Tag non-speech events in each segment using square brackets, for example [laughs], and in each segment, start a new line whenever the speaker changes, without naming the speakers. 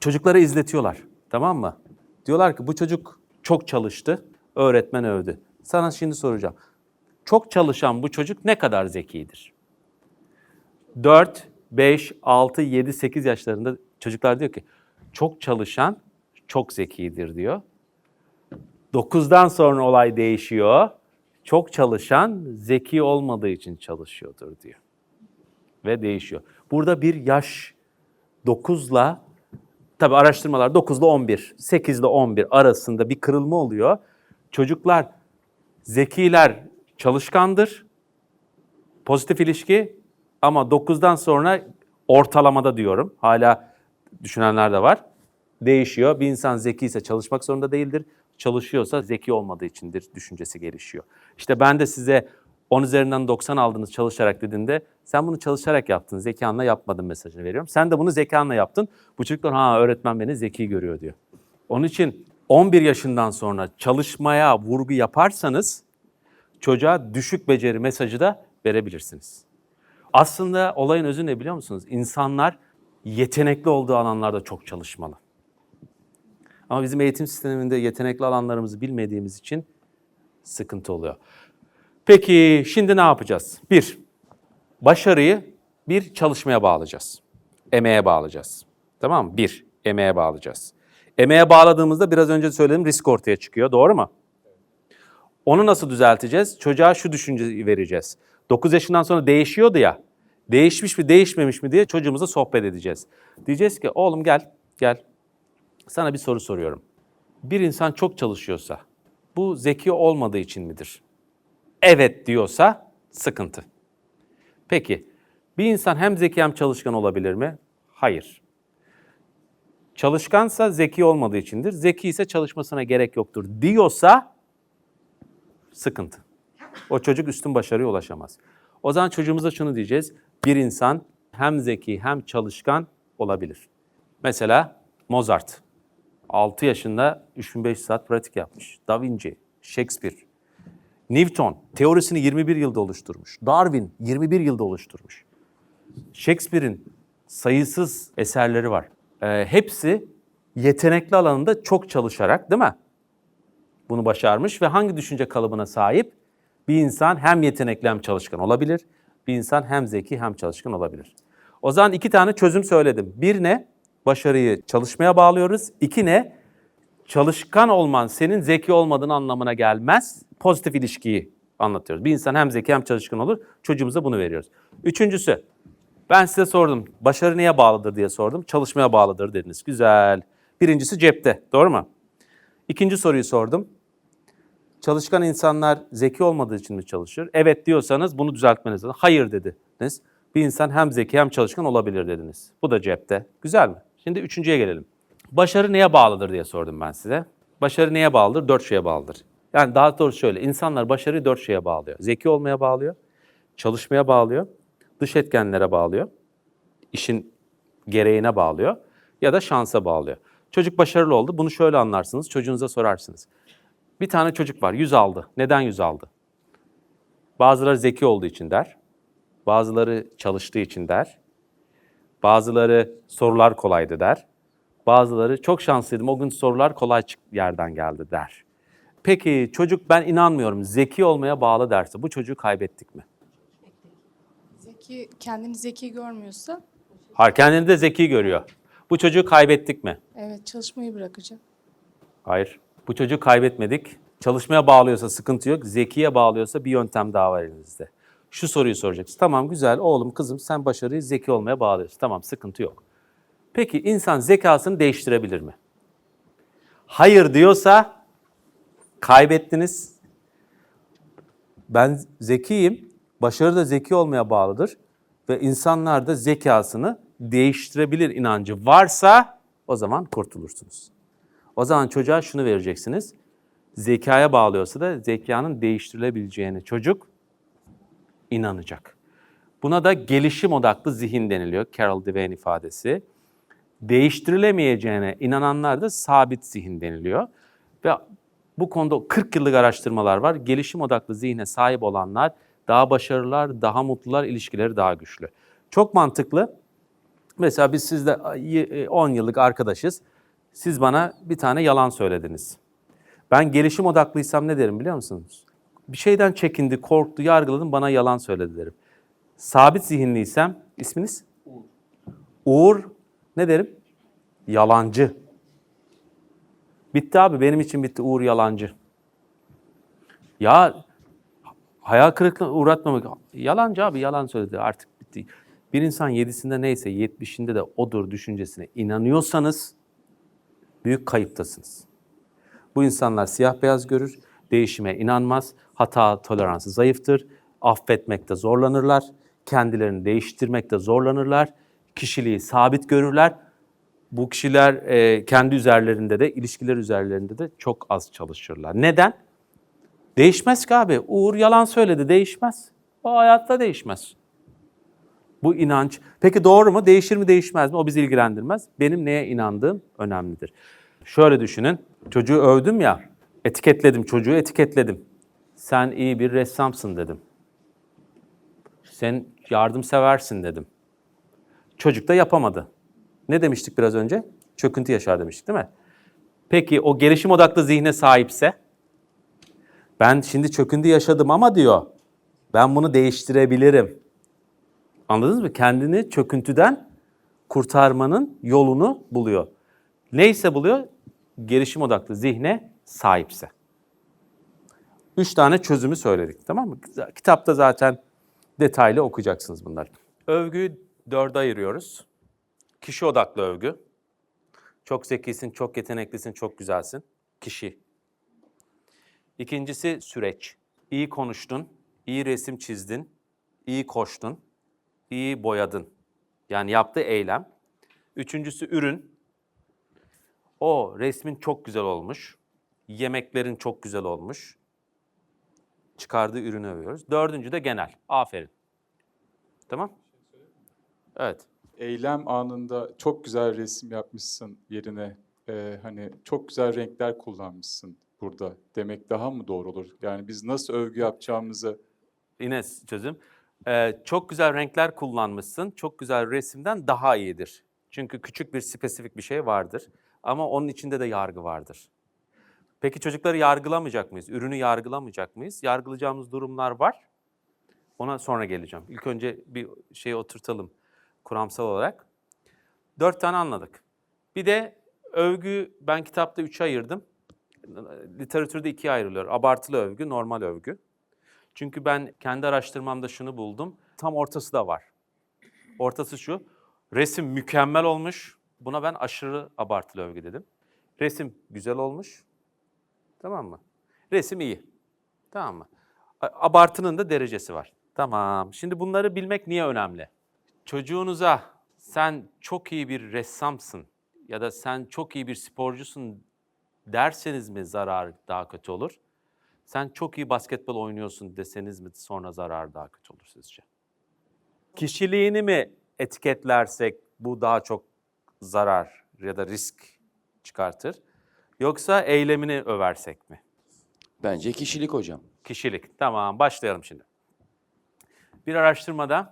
Çocuklara izletiyorlar. Tamam mı? Diyorlar ki bu çocuk çok çalıştı. Öğretmen övdü. Sana şimdi soracağım. Çok çalışan bu çocuk ne kadar zekidir? 4, 5, 6, 7, 8 yaşlarında çocuklar diyor ki çok çalışan çok zekidir diyor. 9'dan sonra olay değişiyor. Çok çalışan zeki olmadığı için çalışıyordur diyor. Ve değişiyor. Burada bir yaş 9'la tabi araştırmalar 9 ile 11, 8 ile 11 arasında bir kırılma oluyor. Çocuklar zekiler çalışkandır. Pozitif ilişki ama 9'dan sonra ortalamada diyorum. Hala düşünenler de var. Değişiyor. Bir insan zeki ise çalışmak zorunda değildir. Çalışıyorsa zeki olmadığı içindir düşüncesi gelişiyor. İşte ben de size 10 üzerinden 90 aldınız çalışarak dediğinde sen bunu çalışarak yaptın, zekanla yapmadın mesajını veriyorum. Sen de bunu zekanla yaptın. Bu çocuklar ha öğretmen beni zeki görüyor diyor. Onun için 11 yaşından sonra çalışmaya vurgu yaparsanız çocuğa düşük beceri mesajı da verebilirsiniz. Aslında olayın özü ne biliyor musunuz? İnsanlar yetenekli olduğu alanlarda çok çalışmalı. Ama bizim eğitim sisteminde yetenekli alanlarımızı bilmediğimiz için sıkıntı oluyor. Peki şimdi ne yapacağız? Bir, başarıyı bir çalışmaya bağlayacağız. Emeğe bağlayacağız. Tamam mı? Bir, emeğe bağlayacağız. Emeğe bağladığımızda biraz önce söylediğim risk ortaya çıkıyor. Doğru mu? Onu nasıl düzelteceğiz? Çocuğa şu düşünceyi vereceğiz. 9 yaşından sonra değişiyordu ya. Değişmiş mi değişmemiş mi diye çocuğumuza sohbet edeceğiz. Diyeceğiz ki oğlum gel gel. Sana bir soru soruyorum. Bir insan çok çalışıyorsa bu zeki olmadığı için midir? Evet diyorsa sıkıntı. Peki bir insan hem zeki hem çalışkan olabilir mi? Hayır. Çalışkansa zeki olmadığı içindir. Zeki ise çalışmasına gerek yoktur diyorsa sıkıntı. O çocuk üstün başarıya ulaşamaz. O zaman çocuğumuza şunu diyeceğiz. Bir insan hem zeki hem çalışkan olabilir. Mesela Mozart. 6 yaşında 3500 saat pratik yapmış. Da Vinci, Shakespeare, Newton teorisini 21 yılda oluşturmuş. Darwin 21 yılda oluşturmuş. Shakespeare'in sayısız eserleri var. Ee, hepsi yetenekli alanında çok çalışarak değil mi? Bunu başarmış ve hangi düşünce kalıbına sahip? Bir insan hem yetenekli hem çalışkan olabilir. Bir insan hem zeki hem çalışkan olabilir. O zaman iki tane çözüm söyledim. Bir ne? Başarıyı çalışmaya bağlıyoruz. İki ne? Çalışkan olman senin zeki olmadığın anlamına gelmez. Pozitif ilişkiyi anlatıyoruz. Bir insan hem zeki hem çalışkan olur. Çocuğumuza bunu veriyoruz. Üçüncüsü, ben size sordum. Başarı neye bağlıdır diye sordum. Çalışmaya bağlıdır dediniz. Güzel. Birincisi cepte. Doğru mu? İkinci soruyu sordum. Çalışkan insanlar zeki olmadığı için mi çalışır? Evet diyorsanız bunu düzeltmeniz lazım. Hayır dediniz. Bir insan hem zeki hem çalışkan olabilir dediniz. Bu da cepte. Güzel mi? Şimdi üçüncüye gelelim. Başarı neye bağlıdır diye sordum ben size. Başarı neye bağlıdır? Dört şeye bağlıdır. Yani daha doğrusu şöyle, insanlar başarıyı dört şeye bağlıyor. Zeki olmaya bağlıyor, çalışmaya bağlıyor, dış etkenlere bağlıyor, işin gereğine bağlıyor ya da şansa bağlıyor. Çocuk başarılı oldu, bunu şöyle anlarsınız, çocuğunuza sorarsınız. Bir tane çocuk var, 100 aldı. Neden 100 aldı? Bazıları zeki olduğu için der, bazıları çalıştığı için der, bazıları sorular kolaydı der, bazıları çok şanslıydım, o gün sorular kolay yerden geldi der. Peki çocuk ben inanmıyorum, zeki olmaya bağlı derse bu çocuğu kaybettik mi?
Zeki kendini zeki görmüyorsa
Hayır, kendini de zeki görüyor. Bu çocuğu kaybettik mi?
evet çalışmayı bırakacak.
Hayır. Bu çocuğu kaybetmedik. Çalışmaya bağlıyorsa sıkıntı yok. Zekiye bağlıyorsa bir yöntem daha var elinizde. Şu soruyu soracaksın. Tamam güzel oğlum kızım sen başarıyı zeki olmaya bağlıyorsun. Tamam sıkıntı yok. Peki insan zekasını değiştirebilir mi? Hayır diyorsa kaybettiniz. Ben zekiyim. Başarı da zeki olmaya bağlıdır. Ve insanlar da zekasını değiştirebilir inancı varsa o zaman kurtulursunuz. O zaman çocuğa şunu vereceksiniz. Zekaya bağlıyorsa da zekanın değiştirilebileceğini çocuk inanacak. Buna da gelişim odaklı zihin deniliyor. Carol Dweck ifadesi. Değiştirilemeyeceğine inananlar da sabit zihin deniliyor. Ve bu konuda 40 yıllık araştırmalar var. Gelişim odaklı zihne sahip olanlar daha başarılılar, daha mutlular, ilişkileri daha güçlü. Çok mantıklı. Mesela biz sizle e, 10 yıllık arkadaşız. Siz bana bir tane yalan söylediniz. Ben gelişim odaklıysam ne derim biliyor musunuz? Bir şeyden çekindi, korktu, yargıladım, bana yalan söyledi derim. Sabit zihinliysem, isminiz? Uğur. Uğur, ne derim? Yalancı. Bitti abi, benim için bitti Uğur yalancı. Ya hayal kırıklığına uğratmamak. Yalancı abi, yalan söyledi artık bitti. Bir insan yedisinde neyse yetmişinde de odur düşüncesine inanıyorsanız büyük kayıptasınız. Bu insanlar siyah beyaz görür, değişime inanmaz, hata toleransı zayıftır, affetmekte zorlanırlar, kendilerini değiştirmekte zorlanırlar, kişiliği sabit görürler. Bu kişiler e, kendi üzerlerinde de, ilişkiler üzerlerinde de çok az çalışırlar. Neden? Değişmez ki abi. Uğur yalan söyledi, değişmez. O hayatta değişmez. Bu inanç. Peki doğru mu? Değişir mi, değişmez mi? O bizi ilgilendirmez. Benim neye inandığım önemlidir. Şöyle düşünün. Çocuğu övdüm ya. Etiketledim, çocuğu etiketledim. Sen iyi bir ressamsın dedim. Sen yardımseversin dedim. Çocuk da yapamadı. Ne demiştik biraz önce? Çöküntü yaşar demiştik değil mi? Peki o gelişim odaklı zihne sahipse ben şimdi çöküntü yaşadım ama diyor ben bunu değiştirebilirim. Anladınız mı? Kendini çöküntüden kurtarmanın yolunu buluyor. Neyse buluyor? Gelişim odaklı zihne sahipse. Üç tane çözümü söyledik tamam mı? Kitapta zaten detaylı okuyacaksınız bunları. Övgüyü dörde ayırıyoruz. Kişi odaklı övgü. Çok zekisin, çok yeteneklisin, çok güzelsin. Kişi. İkincisi süreç. İyi konuştun, iyi resim çizdin, iyi koştun, iyi boyadın. Yani yaptığı eylem. Üçüncüsü ürün. O resmin çok güzel olmuş. Yemeklerin çok güzel olmuş. Çıkardığı ürünü övüyoruz. Dördüncü de genel. Aferin. Tamam? Evet.
eylem anında çok güzel resim yapmışsın yerine e, hani çok güzel renkler kullanmışsın burada demek daha mı doğru olur? Yani biz nasıl övgü yapacağımızı
Yine çözüm. Ee, çok güzel renkler kullanmışsın. Çok güzel resimden daha iyidir. Çünkü küçük bir spesifik bir şey vardır. Ama onun içinde de yargı vardır. Peki çocukları yargılamayacak mıyız? Ürünü yargılamayacak mıyız? Yargılayacağımız durumlar var. Ona sonra geleceğim. İlk önce bir şey oturtalım kuramsal olarak. Dört tane anladık. Bir de övgü ben kitapta üçe ayırdım. Literatürde ikiye ayrılıyor. Abartılı övgü, normal övgü. Çünkü ben kendi araştırmamda şunu buldum. Tam ortası da var. Ortası şu. Resim mükemmel olmuş. Buna ben aşırı abartılı övgü dedim. Resim güzel olmuş. Tamam mı? Resim iyi. Tamam mı? Abartının da derecesi var. Tamam. Şimdi bunları bilmek niye önemli? Çocuğunuza sen çok iyi bir ressamsın ya da sen çok iyi bir sporcusun derseniz mi zarar daha kötü olur? Sen çok iyi basketbol oynuyorsun deseniz mi sonra zarar daha kötü olur sizce? Kişiliğini mi etiketlersek bu daha çok zarar ya da risk çıkartır? Yoksa eylemini översek mi?
Bence kişilik hocam.
Kişilik. Tamam başlayalım şimdi. Bir araştırmada,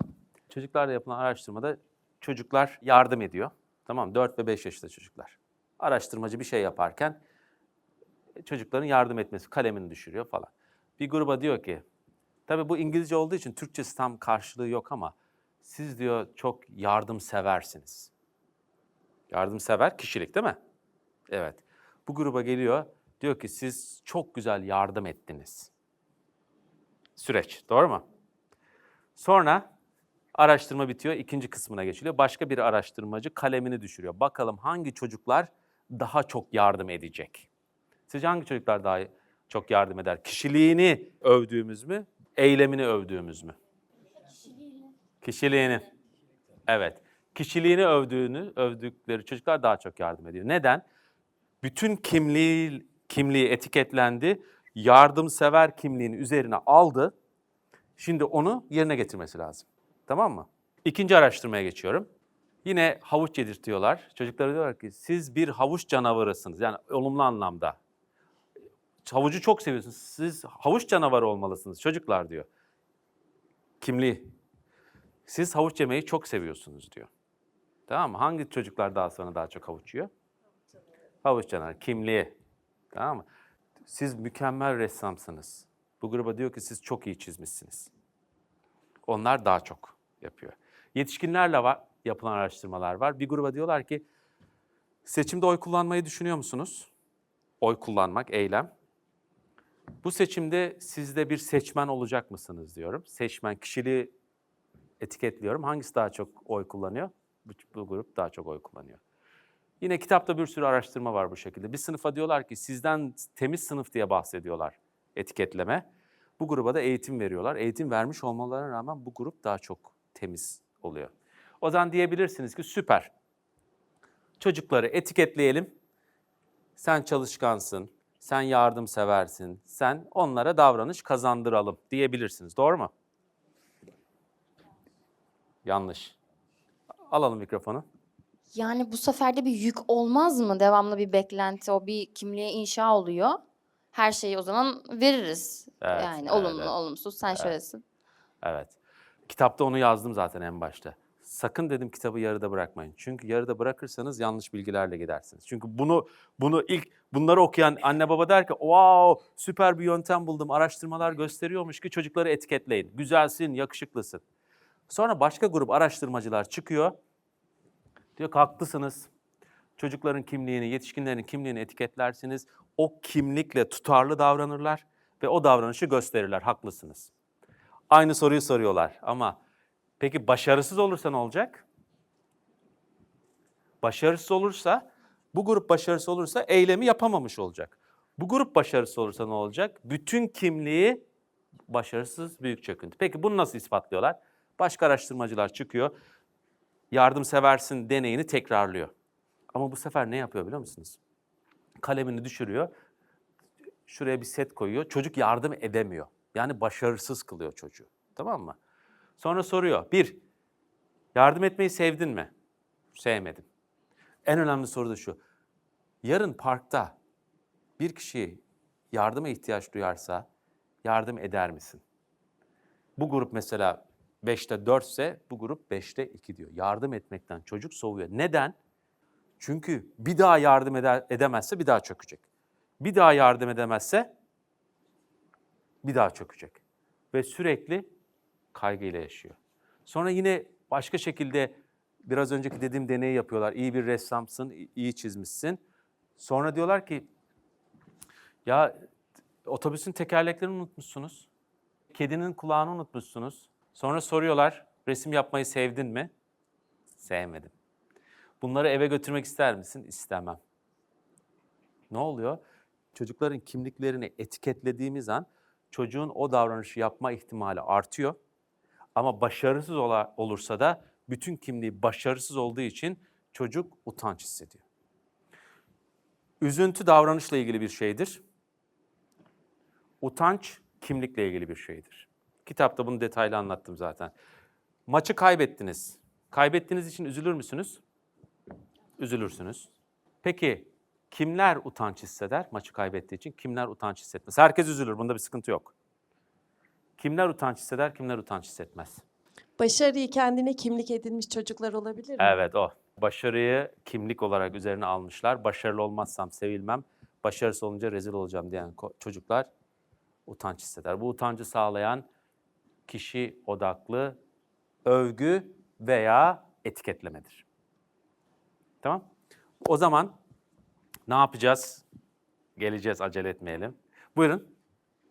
çocuklarla yapılan araştırmada çocuklar yardım ediyor. Tamam 4 ve 5 yaşında çocuklar. Araştırmacı bir şey yaparken çocukların yardım etmesi, kalemini düşürüyor falan. Bir gruba diyor ki, tabii bu İngilizce olduğu için Türkçesi tam karşılığı yok ama siz diyor çok yardımseversiniz. Yardımsever kişilik değil mi? Evet. Bu gruba geliyor, diyor ki siz çok güzel yardım ettiniz. Süreç, doğru mu? Sonra araştırma bitiyor, ikinci kısmına geçiliyor. Başka bir araştırmacı kalemini düşürüyor. Bakalım hangi çocuklar daha çok yardım edecek? Sizce hangi çocuklar daha çok yardım eder? Kişiliğini övdüğümüz mü, eylemini övdüğümüz mü? Kişiliğini. Evet. Kişiliğini övdüğünü, övdükleri çocuklar daha çok yardım ediyor. Neden? Bütün kimliği, kimliği etiketlendi, yardımsever kimliğini üzerine aldı. Şimdi onu yerine getirmesi lazım. Tamam mı? İkinci araştırmaya geçiyorum. Yine havuç yedirtiyorlar. Çocuklara diyorlar ki siz bir havuç canavarısınız. Yani olumlu anlamda. Havucu çok seviyorsunuz. Siz havuç canavarı olmalısınız çocuklar diyor. Kimliği. Siz havuç yemeyi çok seviyorsunuz diyor. Tamam mı? Hangi çocuklar daha sonra daha çok havuç yiyor? Havuç canavar, kimliği. Tamam mı? Siz mükemmel ressamsınız. Bu gruba diyor ki siz çok iyi çizmişsiniz. Onlar daha çok yapıyor. Yetişkinlerle var, yapılan araştırmalar var. Bir gruba diyorlar ki seçimde oy kullanmayı düşünüyor musunuz? Oy kullanmak, eylem. Bu seçimde sizde bir seçmen olacak mısınız diyorum. Seçmen kişiliği etiketliyorum. Hangisi daha çok oy kullanıyor? Bu, bu grup daha çok oy kullanıyor. Yine kitapta bir sürü araştırma var bu şekilde. Bir sınıfa diyorlar ki sizden temiz sınıf diye bahsediyorlar etiketleme. Bu gruba da eğitim veriyorlar. Eğitim vermiş olmalarına rağmen bu grup daha çok temiz oluyor. O zaman diyebilirsiniz ki süper. Çocukları etiketleyelim. Sen çalışkansın, sen yardımseversin, sen onlara davranış kazandıralım diyebilirsiniz. Doğru mu? Yanlış. Alalım mikrofonu.
Yani bu sefer de bir yük olmaz mı? Devamlı bir beklenti, o bir kimliğe inşa oluyor. Her şeyi o zaman veririz.
Evet,
yani
evet,
olumlu,
evet.
olumsuz sen şöylesin.
Evet. Kitapta onu yazdım zaten en başta. Sakın dedim kitabı yarıda bırakmayın. Çünkü yarıda bırakırsanız yanlış bilgilerle gidersiniz. Çünkü bunu bunu ilk bunları okuyan anne baba der ki wow süper bir yöntem buldum. Araştırmalar gösteriyormuş ki çocukları etiketleyin. Güzelsin, yakışıklısın. Sonra başka grup araştırmacılar çıkıyor. Diyor ki haklısınız. Çocukların kimliğini, yetişkinlerin kimliğini etiketlersiniz. O kimlikle tutarlı davranırlar ve o davranışı gösterirler. Haklısınız. Aynı soruyu soruyorlar ama peki başarısız olursa ne olacak? Başarısız olursa, bu grup başarısız olursa eylemi yapamamış olacak. Bu grup başarısız olursa ne olacak? Bütün kimliği başarısız büyük çöküntü. Peki bunu nasıl ispatlıyorlar? Başka araştırmacılar çıkıyor. Yardımseversin deneyini tekrarlıyor. Ama bu sefer ne yapıyor biliyor musunuz? Kalemini düşürüyor. Şuraya bir set koyuyor. Çocuk yardım edemiyor. Yani başarısız kılıyor çocuğu. Tamam mı? Sonra soruyor. Bir, yardım etmeyi sevdin mi? Sevmedim. En önemli soru da şu. Yarın parkta bir kişi yardıma ihtiyaç duyarsa yardım eder misin? Bu grup mesela 5'te 4 ise bu grup 5'te 2 diyor. Yardım etmekten çocuk soğuyor. Neden? Çünkü bir daha yardım eder, edemezse bir daha çökecek. Bir daha yardım edemezse bir daha çökecek. Ve sürekli kaygıyla yaşıyor. Sonra yine başka şekilde biraz önceki dediğim deneyi yapıyorlar. İyi bir ressamsın, iyi çizmişsin. Sonra diyorlar ki ya otobüsün tekerleklerini unutmuşsunuz. Kedinin kulağını unutmuşsunuz. Sonra soruyorlar resim yapmayı sevdin mi? Sevmedim. Bunları eve götürmek ister misin? İstemem. Ne oluyor? Çocukların kimliklerini etiketlediğimiz an çocuğun o davranışı yapma ihtimali artıyor. Ama başarısız olursa da bütün kimliği başarısız olduğu için çocuk utanç hissediyor. Üzüntü davranışla ilgili bir şeydir. Utanç kimlikle ilgili bir şeydir. Kitapta bunu detaylı anlattım zaten. Maçı kaybettiniz. Kaybettiğiniz için üzülür müsünüz? Üzülürsünüz. Peki kimler utanç hisseder maçı kaybettiği için? Kimler utanç hissetmez? Herkes üzülür. Bunda bir sıkıntı yok. Kimler utanç hisseder, kimler utanç hissetmez?
Başarıyı kendine kimlik edinmiş çocuklar olabilir mi?
Evet o. Başarıyı kimlik olarak üzerine almışlar. Başarılı olmazsam sevilmem, başarısız olunca rezil olacağım diyen çocuklar utanç hisseder. Bu utancı sağlayan kişi odaklı övgü veya etiketlemedir. Tamam? O zaman ne yapacağız? Geleceğiz, acele etmeyelim. Buyurun.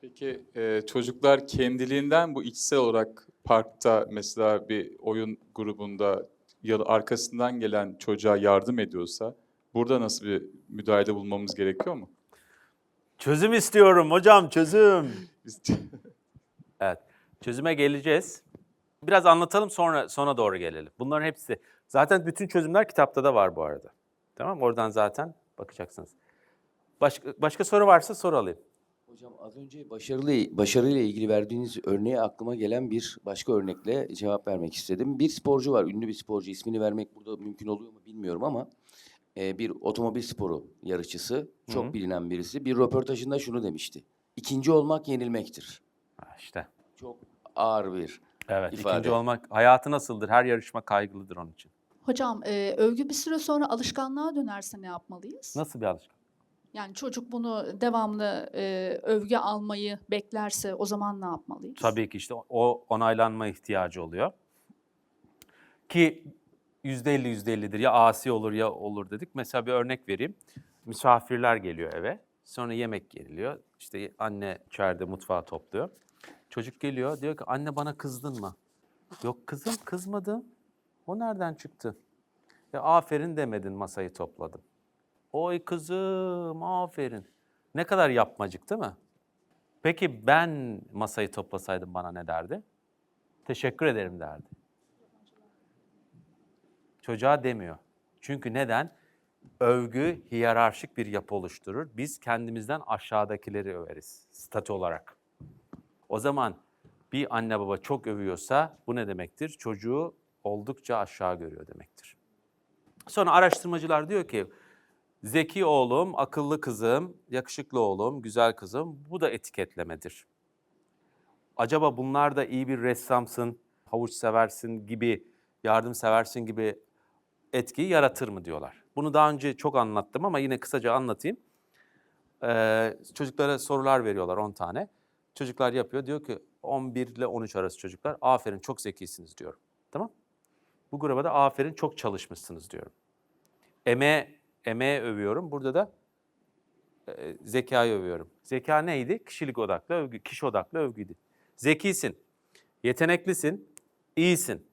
Peki e, çocuklar kendiliğinden bu içsel olarak parkta mesela bir oyun grubunda ya da arkasından gelen çocuğa yardım ediyorsa burada nasıl bir müdahalede bulmamız gerekiyor mu?
Çözüm istiyorum hocam, çözüm. [laughs] Evet. Çözüme geleceğiz. Biraz anlatalım sonra sona doğru gelelim. Bunların hepsi zaten bütün çözümler kitapta da var bu arada. Tamam? Oradan zaten bakacaksınız. Başka başka soru varsa soru alayım.
Hocam az önce başarılı başarıyla ilgili verdiğiniz örneğe aklıma gelen bir başka örnekle cevap vermek istedim. Bir sporcu var, ünlü bir sporcu. İsmini vermek burada mümkün oluyor mu bilmiyorum ama e, bir otomobil sporu yarışçısı, çok
Hı.
bilinen birisi. Bir röportajında şunu demişti. İkinci olmak yenilmektir.
Ha, işte.
Çok ağır bir
Evet.
ifade.
ikinci olmak hayatı nasıldır? Her yarışma kaygılıdır onun için.
Hocam e, övgü bir süre sonra alışkanlığa dönerse ne yapmalıyız?
Nasıl bir alışkanlık?
Yani çocuk bunu devamlı e, övgü almayı beklerse o zaman ne yapmalıyız?
Tabii ki işte o onaylanma ihtiyacı oluyor. Ki yüzde elli yüzde ellidir. Ya asi olur ya olur dedik. Mesela bir örnek vereyim. Misafirler geliyor eve. Sonra yemek geliliyor. İşte anne içeride mutfağı topluyor. Çocuk geliyor diyor ki anne bana kızdın mı? Yok kızım kızmadım. O nereden çıktı? Ya aferin demedin masayı topladım. Oy kızım aferin. Ne kadar yapmacık değil mi? Peki ben masayı toplasaydım bana ne derdi? Teşekkür ederim derdi. Çocuğa demiyor. Çünkü neden? Övgü hiyerarşik bir yapı oluşturur. Biz kendimizden aşağıdakileri överiz statü olarak. O zaman bir anne baba çok övüyorsa bu ne demektir? Çocuğu oldukça aşağı görüyor demektir. Sonra araştırmacılar diyor ki zeki oğlum, akıllı kızım, yakışıklı oğlum, güzel kızım bu da etiketlemedir. Acaba bunlar da iyi bir ressamsın, havuç seversin gibi, yardım seversin gibi etkiyi yaratır mı diyorlar. Bunu daha önce çok anlattım ama yine kısaca anlatayım. Ee, çocuklara sorular veriyorlar 10 tane. Çocuklar yapıyor. Diyor ki 11 ile 13 arası çocuklar aferin çok zekisiniz diyorum. Tamam? Bu gruba da aferin çok çalışmışsınız diyorum. Emeğe, emeğe övüyorum. Burada da e, zekayı övüyorum. Zeka neydi? Kişilik odaklı övgü, kişi odaklı övgüydü. Zekisin, yeteneklisin, iyisin.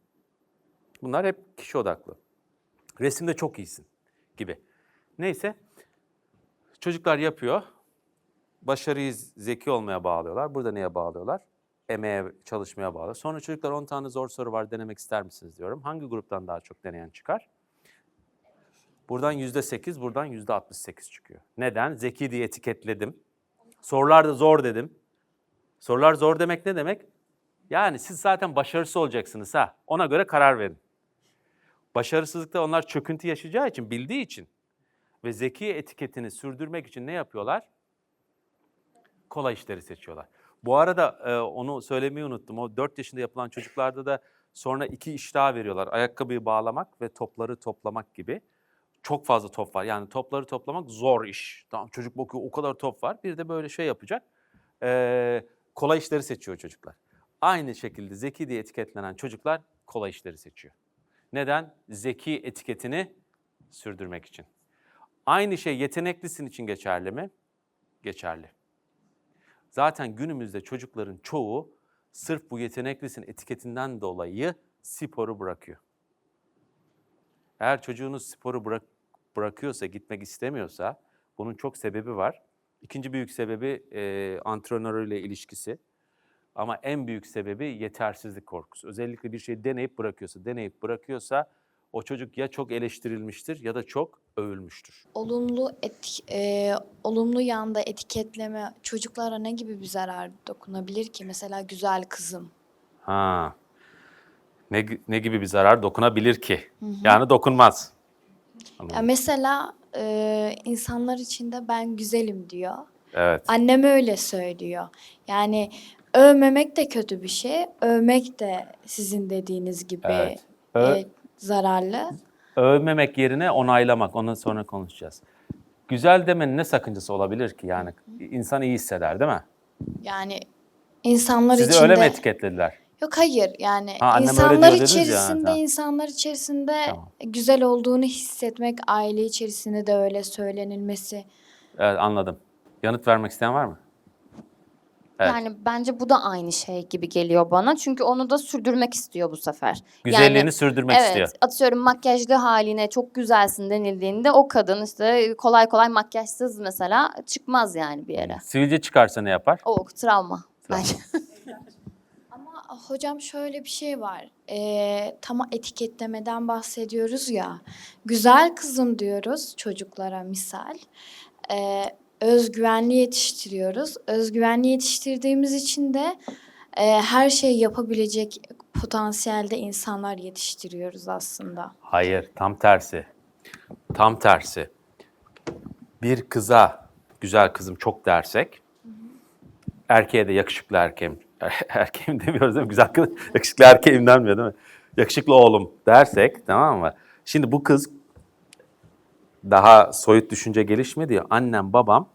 Bunlar hep kişi odaklı. Resimde çok iyisin gibi. Neyse çocuklar yapıyor. Başarıyı zeki olmaya bağlıyorlar. Burada neye bağlıyorlar? Emeğe, çalışmaya bağlı. Sonra çocuklar 10 tane zor soru var denemek ister misiniz diyorum. Hangi gruptan daha çok deneyen çıkar? Buradan yüzde sekiz, buradan yüzde 68 çıkıyor. Neden? Zeki diye etiketledim. Sorular da zor dedim. Sorular zor demek ne demek? Yani siz zaten başarısız olacaksınız ha. Ona göre karar verin. Başarısızlıkta onlar çöküntü yaşayacağı için, bildiği için ve zeki etiketini sürdürmek için ne yapıyorlar? Kolay işleri seçiyorlar. Bu arada e, onu söylemeyi unuttum. O 4 yaşında yapılan çocuklarda da sonra iki iş daha veriyorlar. Ayakkabıyı bağlamak ve topları toplamak gibi. Çok fazla top var. Yani topları toplamak zor iş. Tamam çocuk bakıyor o kadar top var. Bir de böyle şey yapacak. Ee, kolay işleri seçiyor çocuklar. Aynı şekilde zeki diye etiketlenen çocuklar kolay işleri seçiyor. Neden? Zeki etiketini sürdürmek için. Aynı şey yeteneklisin için geçerli mi? Geçerli. Zaten günümüzde çocukların çoğu sırf bu yeteneklisin etiketinden dolayı sporu bırakıyor. Eğer çocuğunuz sporu bırak, bırakıyorsa, gitmek istemiyorsa bunun çok sebebi var. İkinci büyük sebebi e, antrenörüyle ilişkisi. Ama en büyük sebebi yetersizlik korkusu. Özellikle bir şeyi deneyip bırakıyorsa, deneyip bırakıyorsa o çocuk ya çok eleştirilmiştir ya da çok övülmüştür.
Olumlu etki, e, olumlu yanda etiketleme çocuklara ne gibi bir zarar dokunabilir ki? Mesela güzel kızım.
Ha. Ne, ne gibi bir zarar dokunabilir ki? Yani dokunmaz.
Ya mesela e, insanlar içinde ben güzelim diyor.
Evet.
Annem öyle söylüyor. Yani övmemek de kötü bir şey. Övmek de sizin dediğiniz gibi
Evet. Ö-
e, zararlı.
övmemek yerine onaylamak. Ondan sonra konuşacağız. Güzel demenin ne sakıncası olabilir ki? Yani insan iyi hisseder değil mi?
Yani insanlar
Sizi
içinde
öyle mi etiketlediler?
Yok hayır yani
Ha, annem öyle
insanlar
diyor dediniz ya,
içerisinde
tamam.
insanlar içerisinde
Tamam.
güzel olduğunu hissetmek aile içerisinde de öyle söylenilmesi.
Evet anladım. Yanıt vermek isteyen var mı? Evet.
Yani bence bu da aynı şey gibi geliyor bana. Çünkü onu da sürdürmek istiyor bu sefer.
Güzelliğini
Yani,
sürdürmek
evet,
istiyor.
atıyorum makyajlı haline çok güzelsin denildiğinde o kadın işte kolay kolay makyajsız mesela çıkmaz yani bir yere.
Sivilce çıkarsa ne yapar?
O travma
Travma.
bence. [laughs] Ama hocam şöyle bir şey var. Ee, tam etiketlemeden bahsediyoruz ya. Güzel kızım diyoruz çocuklara misal. Ee, özgüvenli yetiştiriyoruz. Özgüvenli yetiştirdiğimiz için de e, her şeyi yapabilecek potansiyelde insanlar yetiştiriyoruz aslında.
Hayır, tam tersi. Tam tersi. Bir kıza güzel kızım çok dersek, erkeğe de yakışıklı erkeğim, [laughs] erkeğim demiyoruz değil mi? Güzel kız, yakışıklı erkeğim denmiyor değil mi? Yakışıklı oğlum dersek, tamam mı? Şimdi bu kız daha soyut düşünce gelişmedi ya. Annem babam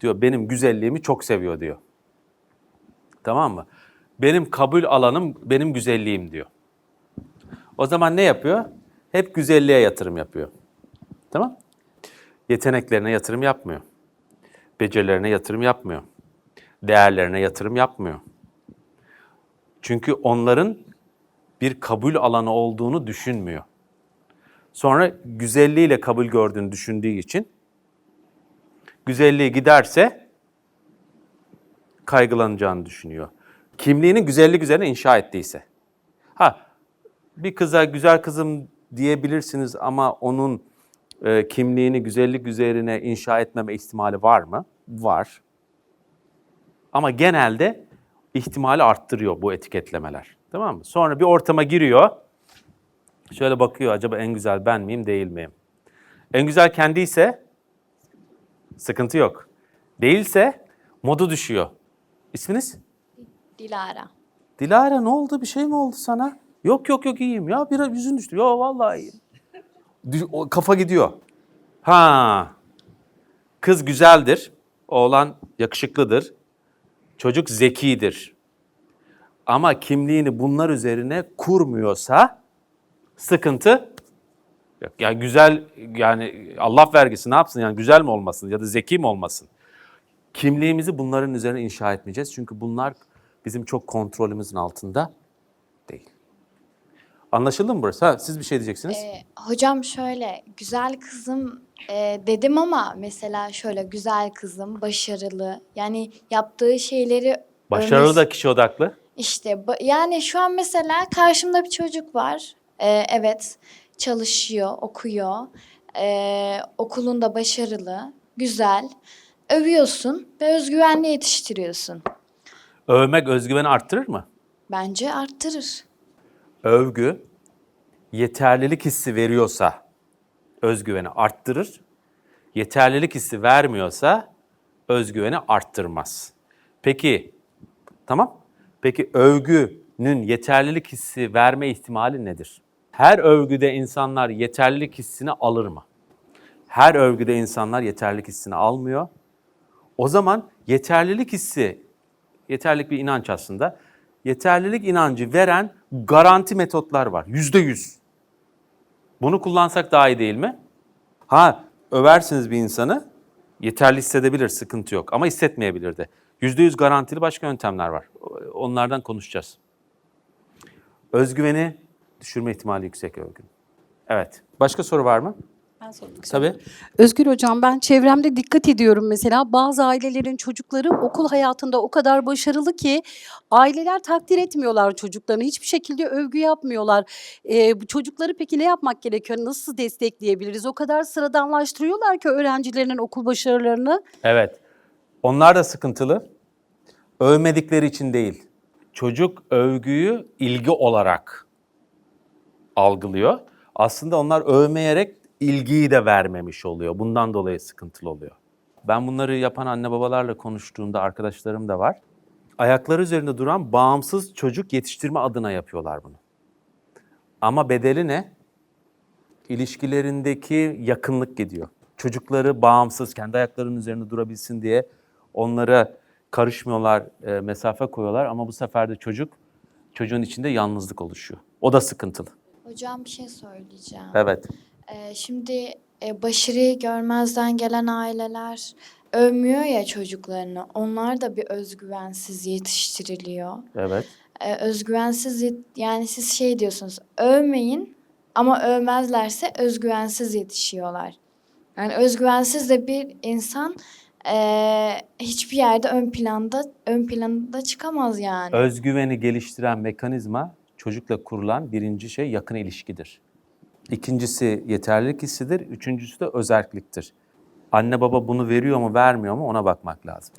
diyor benim güzelliğimi çok seviyor diyor. Tamam mı? Benim kabul alanım benim güzelliğim diyor. O zaman ne yapıyor? Hep güzelliğe yatırım yapıyor. Tamam? Yeteneklerine yatırım yapmıyor. Becerilerine yatırım yapmıyor. Değerlerine yatırım yapmıyor. Çünkü onların bir kabul alanı olduğunu düşünmüyor. Sonra güzelliğiyle kabul gördüğünü düşündüğü için güzelliği giderse kaygılanacağını düşünüyor. Kimliğini güzellik üzerine inşa ettiyse. Ha bir kıza güzel kızım diyebilirsiniz ama onun e, kimliğini güzellik üzerine inşa etmeme ihtimali var mı? Var. Ama genelde ihtimali arttırıyor bu etiketlemeler. Tamam mı? Sonra bir ortama giriyor. Şöyle bakıyor acaba en güzel ben miyim değil miyim? En güzel kendiyse sıkıntı yok. Değilse modu düşüyor. İsminiz?
Dilara.
Dilara ne oldu? Bir şey mi oldu sana? Yok yok yok iyiyim ya. Biraz yüzün düştü. Yok vallahi iyiyim. O kafa gidiyor. Ha. Kız güzeldir. Oğlan yakışıklıdır. Çocuk zekidir. Ama kimliğini bunlar üzerine kurmuyorsa sıkıntı. Ya güzel yani Allah vergisi ne yapsın yani güzel mi olmasın ya da zeki mi olmasın? Kimliğimizi bunların üzerine inşa etmeyeceğiz. Çünkü bunlar bizim çok kontrolümüzün altında değil. Anlaşıldı mı burası? Ha, siz bir şey diyeceksiniz.
Ee, hocam şöyle güzel kızım e, dedim ama mesela şöyle güzel kızım, başarılı. Yani yaptığı şeyleri
Başarılı da kişi odaklı.
İşte ba- yani şu an mesela karşımda bir çocuk var. Ee, evet çalışıyor, okuyor. Ee, okulunda başarılı, güzel. Övüyorsun ve özgüvenli yetiştiriyorsun.
Övmek özgüveni arttırır mı?
Bence arttırır.
Övgü yeterlilik hissi veriyorsa özgüveni arttırır. Yeterlilik hissi vermiyorsa özgüveni arttırmaz. Peki tamam? Peki övgünün yeterlilik hissi verme ihtimali nedir? Her övgüde insanlar yeterlilik hissini alır mı? Her övgüde insanlar yeterlilik hissini almıyor. O zaman yeterlilik hissi, yeterlilik bir inanç aslında. Yeterlilik inancı veren garanti metotlar var. Yüzde yüz. Bunu kullansak daha iyi değil mi? Ha, översiniz bir insanı, yeterli hissedebilir, sıkıntı yok. Ama hissetmeyebilir de. Yüzde yüz garantili başka yöntemler var. Onlardan konuşacağız. Özgüveni düşürme ihtimali yüksek övgün. Evet. Başka soru var mı?
Ben sormak
Tabii.
Özgür Hocam ben çevremde dikkat ediyorum mesela bazı ailelerin çocukları okul hayatında o kadar başarılı ki aileler takdir etmiyorlar çocuklarını hiçbir şekilde övgü yapmıyorlar. Ee, bu çocukları peki ne yapmak gerekiyor nasıl destekleyebiliriz o kadar sıradanlaştırıyorlar ki öğrencilerinin okul başarılarını.
Evet. Onlar da sıkıntılı. Övmedikleri için değil. Çocuk övgüyü ilgi olarak algılıyor. Aslında onlar övmeyerek ilgiyi de vermemiş oluyor. Bundan dolayı sıkıntılı oluyor. Ben bunları yapan anne babalarla konuştuğumda arkadaşlarım da var. Ayakları üzerinde duran bağımsız çocuk yetiştirme adına yapıyorlar bunu. Ama bedeli ne? ilişkilerindeki yakınlık gidiyor. Çocukları bağımsız, kendi ayaklarının üzerinde durabilsin diye onlara karışmıyorlar, e, mesafe koyuyorlar ama bu sefer de çocuk, çocuğun içinde yalnızlık oluşuyor. O da sıkıntılı.
Hocam bir şey söyleyeceğim.
Evet.
Ee, şimdi e, başarıyı görmezden gelen aileler övmüyor ya çocuklarını. Onlar da bir özgüvensiz yetiştiriliyor.
Evet.
Ee, özgüvensiz yet- yani siz şey diyorsunuz övmeyin ama övmezlerse özgüvensiz yetişiyorlar. Yani özgüvensiz de bir insan eee, hiçbir yerde ön planda ön planda çıkamaz yani.
Özgüveni geliştiren mekanizma çocukla kurulan birinci şey yakın ilişkidir. İkincisi yeterlilik hissidir. Üçüncüsü de özerkliktir. Anne baba bunu veriyor mu vermiyor mu ona bakmak lazım.